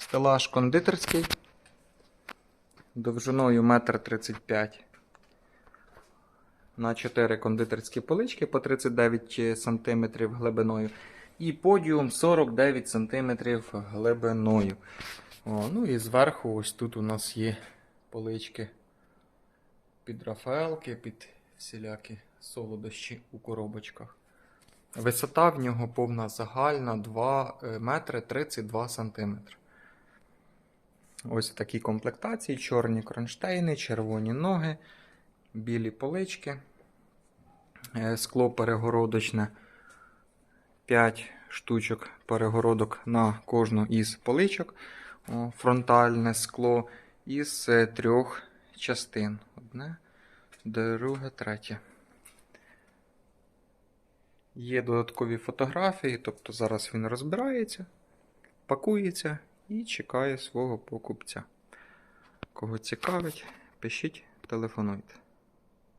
Стелаж кондитерський. Довжиною 1,35 м. На 4 кондитерські полички по 39 см глибиною. І подіум 49 см глибиною. О, ну і зверху ось тут у нас є полички під рафаелки, під всілякі солодощі у коробочках. Висота в нього повна загальна 2 метри 32 сантиметри. Ось в такій комплектації: чорні кронштейни, червоні ноги, білі полички, е, скло перегородочне 5 штучок перегородок на кожну із поличок, фронтальне скло із е, трьох частин. Одне, друге, третє. Є додаткові фотографії, тобто зараз він розбирається, пакується і чекає свого покупця. Кого цікавить, пишіть, телефонуйте.